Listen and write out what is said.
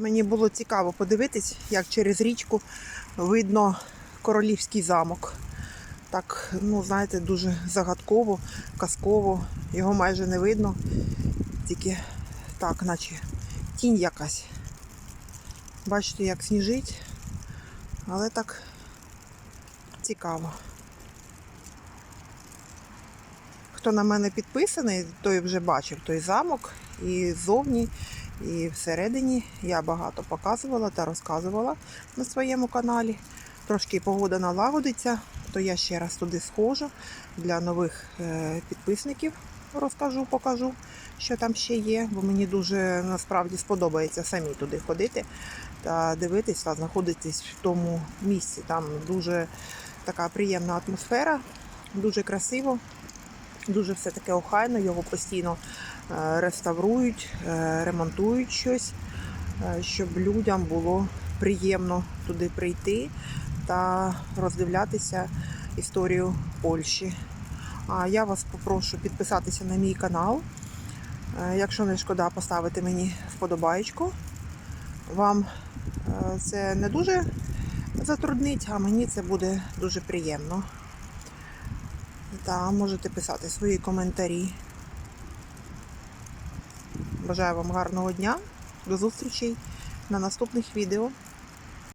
Мені було цікаво подивитись, як через річку видно королівський замок. Так, ну, знаєте, дуже загадково, казково. Його майже не видно. Тільки так, наче тінь якась. Бачите, як сніжить, але так цікаво. Хто на мене підписаний, той вже бачив той замок і ззовні, і всередині. Я багато показувала та розказувала на своєму каналі. Трошки погода налагодиться, то я ще раз туди схожу для нових е, підписників. Розкажу, покажу, що там ще є, бо мені дуже насправді сподобається самі туди ходити та дивитись та знаходитись в тому місці. Там дуже така приємна атмосфера, дуже красиво, дуже все таке охайно, його постійно е, реставрують, е, ремонтують щось, е, щоб людям було приємно туди прийти та роздивлятися історію Польщі. А я вас попрошу підписатися на мій канал. Якщо не шкода, поставити мені вподобаєчку. Вам це не дуже затруднить, а мені це буде дуже приємно. Та можете писати свої коментарі. Бажаю вам гарного дня. До зустрічей на наступних відео.